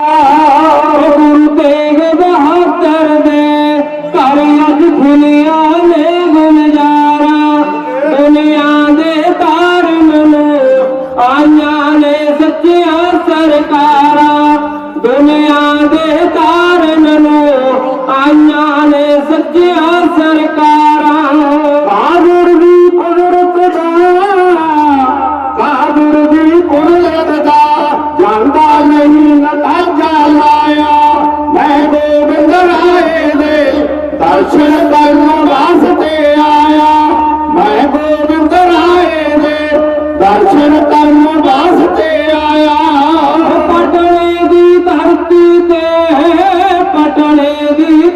ਗੁਰੂ ਤੇਗ ਬਹਾਦਰ ਦੇ ਘਰ ਅੱਜ ਖੁਲਿਆ ਨੇ ਗੁਲਜ਼ਾਰਾ, ਦੁਨੀਆ ਦੇ ਤਾਰਨ ਆਈਆਂ ਨੇ ਸੱਚਿਆ ਸਰਕਾਰਾ, ਦੁਨੀਆ ਦੇ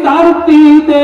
ਧਰਤੀ ਤੇ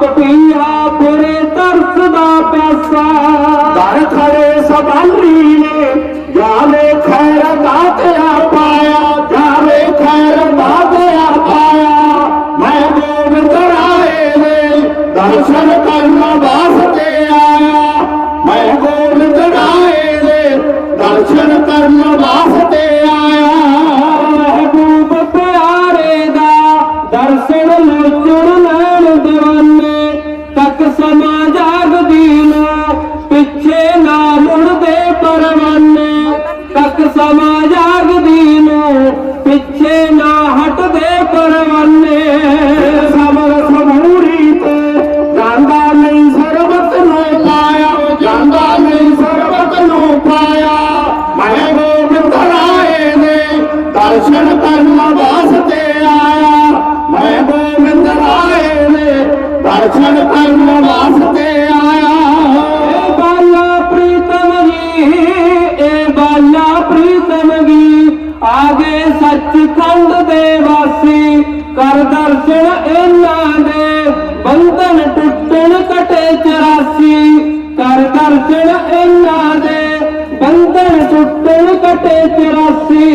ਪਟੀਆ ਤੇਰੇ ਤਰਸ ਦਾ ਪੈਸਾ ਦਰ ਖੜੇ ਸੰਭਾਲੀ ਨੇ, ਜਾਵੇ ਖੈਰ ਦਾ ਤੇਰਾ ਪਾਇਆ, ਜਾਵੇ ਖੈਰ ਦਾ ਤੇਰਾ ਪਾਇਆ। ਮੈਂ ਦੇਵ ਤਰਾਏ ਨੇ, ਦਰਸ਼ਨ ਕਰਨਾ ਦੀ ਖੰਡ ਦੇ ਵਾਸੀ, ਕਰ ਦਰਸ਼ਨ ਇਹਨਾਂ ਦੇ। ਬੰਧਨ ਟੁੱਟਣ ਕਟੇ 84 ਕਰ ਦਰਸ਼ਨ ਇਹਨਾਂ ਦੇ। ਬੰਧਨ ਟੁੱਟਣ ਕਟੇ 84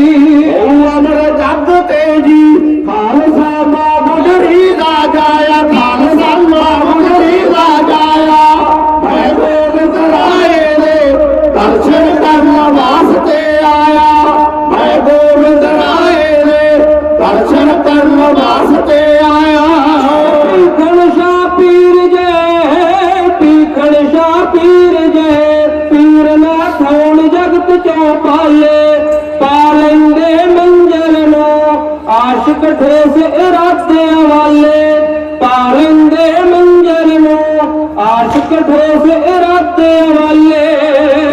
ਉਹ ਅਮਰ ਜੱਗ ਤੇ ਜੀ, ਖਾਲਸਾ ਮਾ ਬੁਢੜੀ ਦਾ ਜਾਇਆ। ਖਾਲਸਾ ਮਾ ਬੁਢੜੀ ਦਾ ਜਾਇਆ। ਮੈਂ ਗੋਬਿੰਦ ਰਾਏ ਦੇ ਦਰਸ਼ਨ ਕਰਨ ਵਾਲਾ ਤੋਂ ਪਾਲੇ ਪਾ ਲੈਂਦੇ ਮੰਜ਼ਰ ਨੂੰ ਆਸ਼ਿਕ ਠੇਸ ਇਰਾਦਿਆਂ ਵਾਲੇ। ਪਾ ਲੈਂਦੇ ਮੰਜ਼ਰ ਨੂੰ ਆਸ਼ਿਕ ਠੇਸ ਇਰਾਦਿਆਂ ਵਾਲੇ।